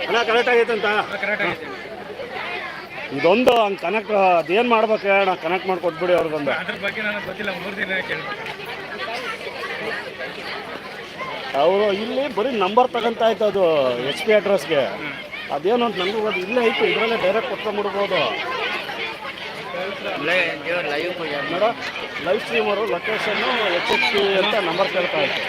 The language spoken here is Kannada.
ಅಣ್ಣ ಕರೆಕ್ಟ್ ಆಗೈತಂತ ಇದೊಂದು ಹಂಗೆ ಕನೆಕ್ಟ್ ಅದೇನು ಮಾಡ್ಬೇಕು ಅಣ್ಣ ಕನೆಕ್ಟ್ ಮಾಡಿ ಕೊಟ್ಬಿಡಿ ಅವ್ರಿಗೊಂದು ಅದ್ರ ಬಗ್ಗೆ ನನಗೆ ಗೊತ್ತಿಲ್ಲ ಮೂರು ದಿನ ಅವರು ಇಲ್ಲಿ ಬರೀ ನಂಬರ್ ತಗೊಂತ ಆಯ್ತು ಅದು ಎಚ್ ಪಿ ಅಡ್ರೆಸ್ಗೆ ಅದೇನು ಅಂತ ನನಗೂ ಅದು ಇಲ್ಲೇ ಐತೆ ಇದರಲ್ಲೇ ಡೈರೆಕ್ಟ್ ಕೊಟ್ಕೊಂಡ್ಬಿಡ್ಬೋದು ಮೇಡಮ್ ಲೈವ್ ಸ್ಟ್ರೀಮರು ಲೊಕೇಶನ್ನು ಎಚ್ ಎಚ್ ಪಿ ಅಂತ ನಂಬರ್ ಕೇಳ್ತಾ ಇತ್ತು